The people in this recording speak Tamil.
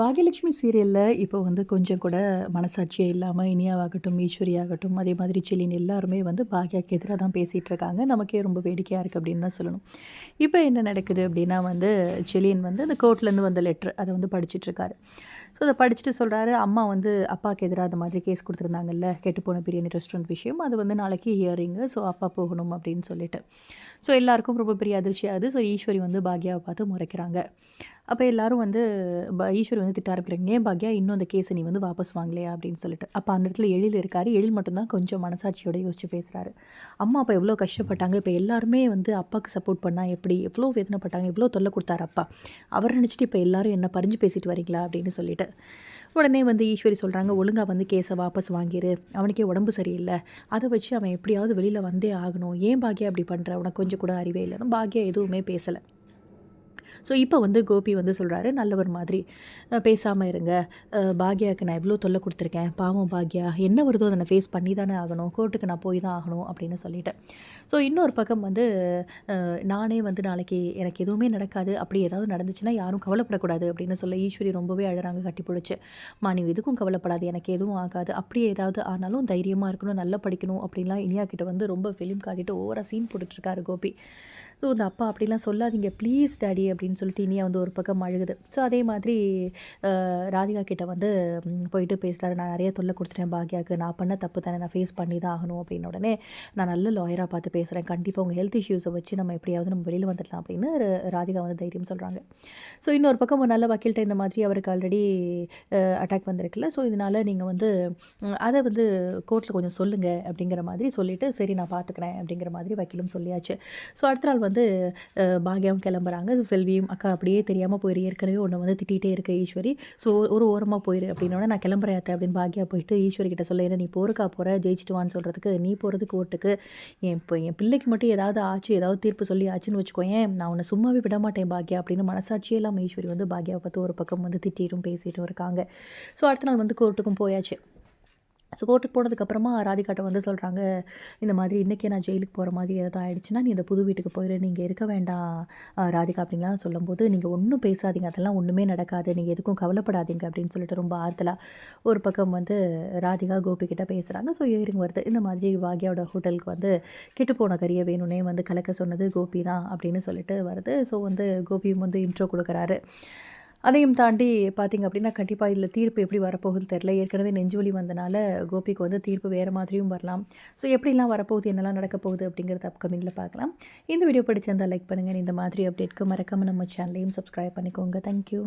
பாகியலட்சுமி சீரியலில் இப்போ வந்து கொஞ்சம் கூட மனசாட்சியே இல்லாமல் இனியாவாகட்டும் ஈஸ்வரி ஆகட்டும் அதே மாதிரி செலின் எல்லாருமே வந்து பாக்யாக்கு எதிராக தான் பேசிகிட்டு இருக்காங்க. நமக்கே ரொம்ப வேடிக்கையாக இருக்குது அப்படின்னு தான் சொல்லணும். இப்போ என்ன நடக்குது அப்படின்னா வந்து செலின் வந்து அந்த கோர்ட்லேருந்து வந்த லெட்ரு அதை வந்து படிச்சுட்ருக்காரு ஸோ அதை படிச்சுட்டு சொல்கிறாரு அம்மா வந்து அப்பாவுக்கு எதிராக அந்த மாதிரி கேஸ் கொடுத்துருந்தாங்கல்ல கெட்டுப்போன பிரியாணி ரெஸ்டாரண்ட் விஷயம் அது வந்து நாளைக்கு ஹியரிங்கு ஸோ அப்பா போகணும் அப்படின்னு சொல்லிட்டு. ஸோ எல்லாருக்கும் ரொம்ப பெரிய அதிர்ச்சியாகுது. ஸோ ஈஸ்வரி வந்து பாக்யாவை பார்த்து முறைக்கிறாங்க. அப்போ எல்லாரும் வந்து ஈஸ்வர் வந்து திட்ட ஆரம்பிக்கிறாங்க ஏன் பாக்யா இன்னும் அந்த கேஸை நீ வந்து வாபஸ் வாங்கலையா? அப்படின்னு சொல்லிட்டு. அப்போ அந்த இடத்துல எழில் இருக்காரு. எழில் மட்டும்தான் கொஞ்சம் மனசாட்சியோட யோசிச்சு பேசுகிறாரு அம்மா அப்பா எவ்வளோ கஷ்டப்பட்டாங்க. இப்போ எல்லாருமே வந்து அப்பாவுக்கு சப்போர்ட் பண்ணால் எப்படி? எவ்வளோ வேதனைப்பட்டாங்க. எவ்வளோ தொல்லை கொடுத்தாரு அப்பா? அவர் நினச்சிட்டு இப்போ எல்லாரும் என்ன பறிஞ்சு பேசிட்டு வரீங்களா? அப்படின்னு சொல்லிட்டு. உடனே வந்து ஈஸ்வரி சொல்கிறாங்க ஒழுங்காக வந்து கேஸை வாபஸ் வாங்கிடு அவனுக்கே உடம்பு சரியில்லை. அதை வச்சு அவன் எப்படியாவது வெளியில் வந்தே ஆகணும். ஏன் பாக்யா அப்படி பண்ணுற உனக்கு கொஞ்சம் கூட அறிவே இல்லைன்னு. பாக்யா எதுவுமே பேசலை. ஸோ இப்போ வந்து கோபி வந்து சொல்கிறாரு நல்லவர் மாதிரி பேசாமல் இருங்க. பாக்யாவுக்கு நான் எவ்வளோ தொல்லை கொடுத்துருக்கேன். பாவம் பாக்யா என்ன வருதோ அதை நான் ஃபேஸ் பண்ணி தானே ஆகணும். கோர்ட்டுக்கு நான் போய் தான் ஆகணும் அப்படின்னு சொல்லிட்டேன் ஸோ இன்னொரு பக்கம் வந்து நானே வந்து நாளைக்கு எனக்கு எதுவுமே நடக்காது. அப்படி ஏதாவது நடந்துச்சுன்னா யாரும் கவலைப்படக்கூடாது அப்படின்னு சொல்ல ஈஸ்வரி ரொம்பவே அழகாங்க கட்டி பிடிச்சி. மா நீ எதுக்கும் கவலைப்படாது. எனக்கு எதுவும் ஆகாது. அப்படியே ஏதாவது ஆனாலும் தைரியமாக இருக்கணும் நல்லா படிக்கணும் அப்படின்லாம் இனியா கிட்ட வந்து ரொம்ப ஃபிலிம் காட்டிட்டு ஓவராக சீன் போட்டுட்ருக்காரு கோபி. ஸோ இந்த அப்பா அப்படிலாம் சொல்லாதீங்க ப்ளீஸ் டேடி அப்படின்னு சொல்லிட்டு இனியா வந்து ஒரு பக்கம் அழுகுது. ஸோ அதே மாதிரி ராதிகா கிட்ட வந்து போயிட்டு பேசுகிறாரு நான் நிறைய தொல்லை கொடுத்துட்டேன் பாக்யாவுக்கு நான் பண்ண தப்பு தானே. நான் ஃபேஸ் பண்ணி தான் ஆகணும் அப்படின்னு உடனே நான் நல்ல லாயராக பார்த்து பேசுகிறேன் கண்டிப்பாக உங்கள் ஹெல்த் இஷ்யூஸை வச்சு நம்ம எப்படியாவது நம்ம வெளியில் வந்துடலாம் அப்படின்னு ராதிகா வந்து தைரியம் சொல்கிறாங்க ஸோ இன்னொரு பக்கம் ஒரு நல்ல வக்கீல்கிட்ட இந்த மாதிரி அவருக்கு ஆல்ரெடி அட்டாக் வந்திருக்குல்ல. ஸோ இதனால் நீங்கள் வந்து அதை வந்து கோர்ட்டில் கொஞ்சம் சொல்லுங்கள் அப்படிங்கிற மாதிரி சொல்லிவிட்டு சரி நான் பார்த்துக்கிறேன் அப்படிங்கிற மாதிரி வக்கீலும் சொல்லியாச்சு. ஸோ அடுத்த நாள் வந்து பாக்யாவும் கிளம்புறாங்க. செல்வியும் அக்கா அப்படியே தெரியாமல் போயிரு ஏற்கனவே ஒன்று வந்து திட்டிகிட்டே இருக்க ஈஸ்வரி. ஸோ ஒரு ஓரமாக போயிரு அப்படின்னோட நான் கிளம்புறேன் அப்படின்னு பாக்யா போயிட்டு ஈஸ்வரி கிட்ட சொல்ல ஏன்னா நீ போருக்கா போகிற ஜெயிச்சுட்டு வான்னு சொல்கிறதுக்கு நீ போகிறது கோர்ட்டுக்கு என் இப்போ என் பிள்ளைக்கு மட்டும் ஏதாவது ஆச்சு ஏதாவது தீர்ப்பு சொல்லி ஆச்சுன்னு வச்சுக்கோயேன் நான் உன்னை சும்மாவே விட மாட்டேன் பாக்யா அப்படின்னு மனசாட்சியே இல்லாமல் ஈஸ்வரி வந்து பாக்யாவை பார்த்து ஒரு பக்கம் வந்து திட்டிட்டும் பேசிட்டும் இருக்காங்க. ஸோ அடுத்த நாள் வந்து கோர்ட்டுக்கும் போயாச்சு. ஸோ கோர்ட்டுக்கு போனதுக்கப்புறமா ராதிகாட்ட வந்து சொல்கிறாங்க இந்த மாதிரி இன்றைக்கே நான் ஜெயிலுக்கு போகிற மாதிரி ஏதாவது ஆகிடுச்சுன்னா நீ இந்த புது வீட்டுக்கு போயிடு நீங்கள் இருக்க வேண்டாம் ராதிகா அப்படின்லாம் சொல்லும்போது நீங்கள் ஒன்றும் பேசாதீங்க அதெல்லாம் ஒன்றுமே நடக்காது நீங்கள் எதுக்கும் கவலைப்படாதீங்க அப்படின்னு சொல்லிட்டு ரொம்ப ஆறுதலாக ஒரு பக்கம் வந்து ராதிகா கோபிக்கிட்ட பேசுகிறாங்க ஸோ ஏறிங்க வருது இந்த மாதிரி வாகியாவோட ஹோட்டலுக்கு வந்து கெட்டு போன கறியை வேணும்னே வந்து கலக்க சொன்னது கோபி தான் அப்படின்னு சொல்லிட்டு வருது. ஸோ வந்து கோபியும் வந்து இன்ட்ரோ கொடுக்குறாரு. அதையும் தாண்டி பார்த்திங்க அப்படின்னா கண்டிப்பாக இதில் தீர்ப்பு எப்படி வரப்போகுதுன்னு தெரில ஏற்கனவே நெஞ்சுவலி வந்தனால கோபிக்கு வந்து தீர்ப்பு வேறு மாதிரியும் வரலாம். ஸோ எப்படிலாம் வரப்போகுது என்னெல்லாம் நடக்க போகுது அப்படிங்கிறத அப்கமிங்கில் பார்க்கலாம். இந்த வீடியோ பிடிச்சிருந்தால் லைக் பண்ணுங்கள் இந்த மாதிரி அப்டேட்க்கு மறக்காமல் நம்ம சேனலையும் சப்ஸ்கிரைப் பண்ணிக்கோங்க. தேங்க்யூ